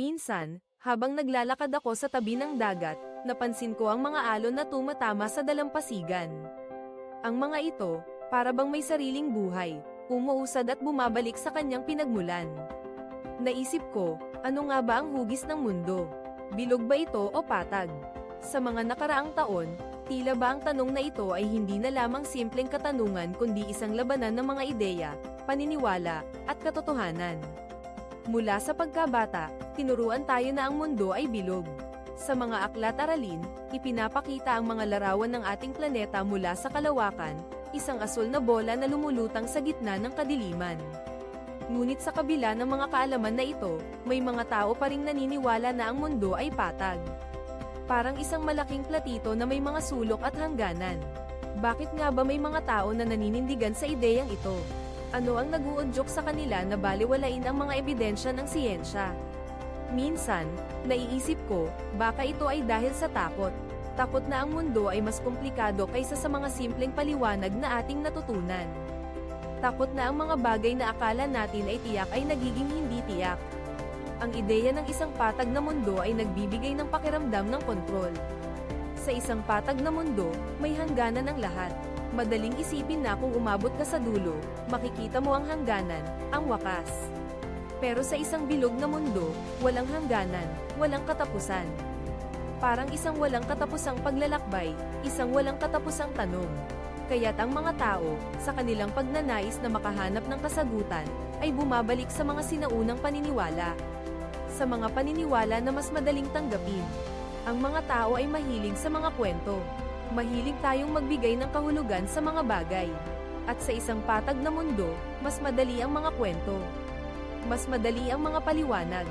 Minsan, habang naglalakad ako sa tabi ng dagat, napansin ko ang mga alon na tumatama sa dalampasigan. Ang mga ito, para bang may sariling buhay, umuusad at bumabalik sa kanyang pinagmulan. Naisip ko, ano nga ba ang hugis ng mundo? Bilog ba ito o patag? Sa mga nakaraang taon, tila ba ang tanong na ito ay hindi na lamang simpleng katanungan kundi isang labanan ng mga ideya, paniniwala, at katotohanan. Mula sa pagkabata, tinuruan tayo na ang mundo ay bilog. Sa mga aklat aralin, ipinapakita ang mga larawan ng ating planeta mula sa kalawakan, isang asul na bola na lumulutang sa gitna ng kadiliman. Ngunit sa kabila ng mga kaalaman na ito, may mga tao pa ring naniniwala na ang mundo ay patag. Parang isang malaking platito na may mga sulok at hangganan. Bakit nga ba may mga tao na naninindigan sa ideyang ito? Ano ang naguudyok sa kanila na baliwalain ang mga ebidensya ng siyensya? Minsan, naiisip ko, baka ito ay dahil sa takot. Takot na ang mundo ay mas komplikado kaysa sa mga simpleng paliwanag na ating natutunan. Takot na ang mga bagay na akala natin ay tiyak ay nagiging hindi tiyak. Ang ideya ng isang patag na mundo ay nagbibigay ng pakiramdam ng kontrol. Sa isang patag na mundo, may hangganan ang lahat. Madaling isipin na kung umabot ka sa dulo, makikita mo ang hangganan, ang wakas. Pero sa isang bilog na mundo, walang hangganan, walang katapusan. Parang isang walang katapusang paglalakbay, isang walang katapusang tanong. Kaya't ang mga tao, sa kanilang pagnanais na makahanap ng kasagutan, ay bumabalik sa mga sinaunang paniniwala. Sa mga paniniwala na mas madaling tanggapin. Ang mga tao ay mahilig sa mga kwento. Mahilig tayong magbigay ng kahulugan sa mga bagay. At sa isang patag na mundo, mas madali ang mga kwento. Mas madali ang mga paliwanag.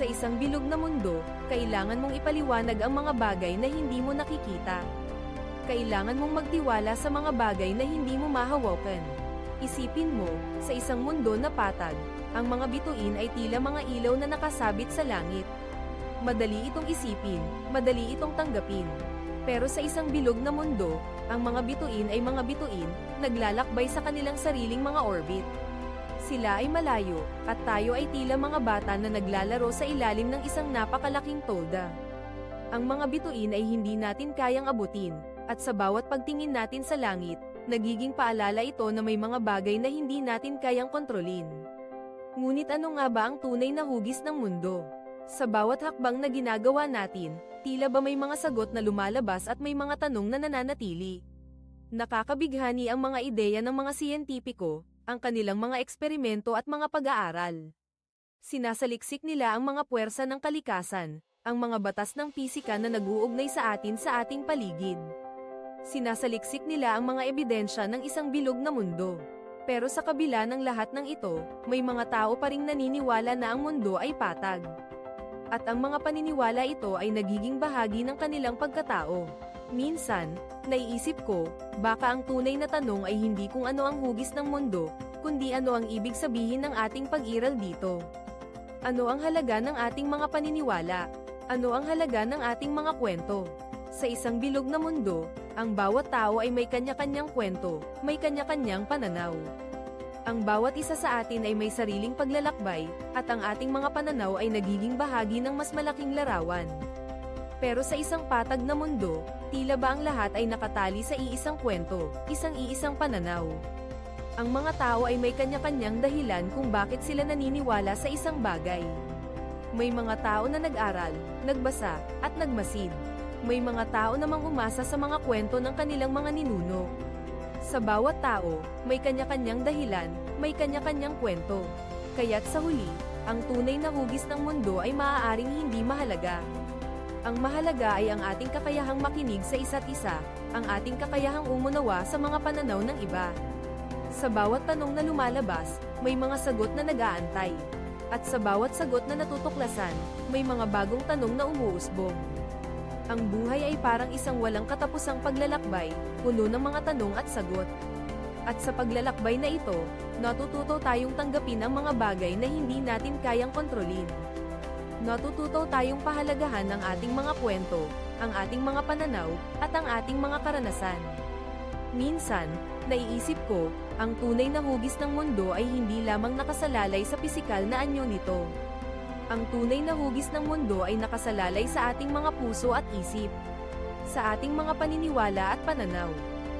Sa isang bilog na mundo, kailangan mong ipaliwanag ang mga bagay na hindi mo nakikita. Kailangan mong magtiwala sa mga bagay na hindi mo mahawakan. Isipin mo, sa isang mundo na patag, ang mga bituin ay tila mga ilaw na nakasabit sa langit. Madali itong isipin, madali itong tanggapin. Pero sa isang bilog na mundo, ang mga bituin ay mga bituin, naglalakbay sa kanilang sariling mga orbit. Sila ay malayo, at tayo ay tila mga bata na naglalaro sa ilalim ng isang napakalaking tolda. Ang mga bituin ay hindi natin kayang abutin, at sa bawat pagtingin natin sa langit, nagiging paalala ito na may mga bagay na hindi natin kayang kontrolin. Ngunit ano nga ba ang tunay na hugis ng mundo? Sa bawat hakbang na ginagawa natin, tila ba may mga sagot na lumalabas at may mga tanong na nananatili. Nakakabighani ang mga ideya ng mga siyentipiko, ang kanilang mga eksperimento at mga pag-aaral. Sinasaliksik nila ang mga puwersa ng kalikasan, ang mga batas ng pisika na naguugnay sa atin sa ating paligid. Sinasaliksik nila ang mga ebidensya ng isang bilog na mundo. Pero sa kabila ng lahat ng ito, may mga tao pa ring naniniwala na ang mundo ay patag. At ang mga paniniwala ito ay nagiging bahagi ng kanilang pagkatao. Minsan, naiisip ko, baka ang tunay na tanong ay hindi kung ano ang hugis ng mundo, kundi ano ang ibig sabihin ng ating pag-iral dito. Ano ang halaga ng ating mga paniniwala? Ano ang halaga ng ating mga kwento? Sa isang bilog na mundo, ang bawat tao ay may kanya-kanyang kwento, may kanya-kanyang pananaw. Ang bawat isa sa atin ay may sariling paglalakbay, at ang ating mga pananaw ay nagiging bahagi ng mas malaking larawan. Pero sa isang patag na mundo, tila ba ang lahat ay nakatali sa iisang kwento, isang iisang pananaw. Ang mga tao ay may kanya-kanyang dahilan kung bakit sila naniniwala sa isang bagay. May mga tao na nag-aral, nagbasa, at nagmasid. May mga tao namang umasa sa mga kwento ng kanilang mga ninuno. Sa bawat tao, may kanya-kanyang dahilan, may kanya-kanyang kwento. Kaya't sa huli, ang tunay na hugis ng mundo ay maaaring hindi mahalaga. Ang mahalaga ay ang ating kakayahang makinig sa isa't isa, ang ating kakayahang umunawa sa mga pananaw ng iba. Sa bawat tanong na lumalabas, may mga sagot na nag-aantay. At sa bawat sagot na natutuklasan, may mga bagong tanong na umuusbong. Ang buhay ay parang isang walang katapusang paglalakbay, puno ng mga tanong at sagot. At sa paglalakbay na ito, natututo tayong tanggapin ang mga bagay na hindi natin kayang kontrolin. Natututo tayong pahalagahan ang ating mga kwento, ang ating mga pananaw, at ang ating mga karanasan. Minsan, naiisip ko, ang tunay na hugis ng mundo ay hindi lamang nakasalalay sa pisikal na anyo nito. Ang tunay na hugis ng mundo ay nakasalalay sa ating mga puso at isip. Sa ating mga paniniwala at pananaw.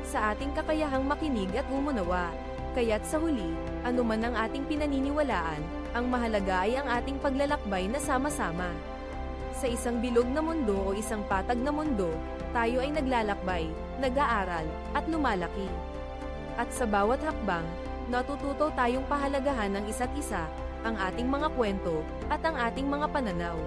Sa ating kakayahang makinig at umunawa. Kaya't sa huli, anuman ang ating pinaniniwalaan, ang mahalaga ay ang ating paglalakbay na sama-sama. Sa isang bilog na mundo o isang patag na mundo, tayo ay naglalakbay, nag-aaral, at lumalaki. At sa bawat hakbang, natututo tayong pahalagahan ng isa't isa, ang ating mga kwento, at ang ating mga pananaw.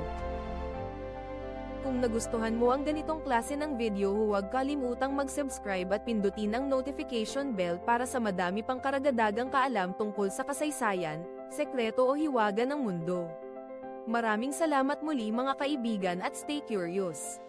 Kung nagustuhan mo ang ganitong klase ng video huwag kalimutang mag-subscribe at pindutin ang notification bell para sa madami pang karagadagang kaalam tungkol sa kasaysayan, sekreto o hiwaga ng mundo. Maraming salamat muli mga kaibigan at stay curious.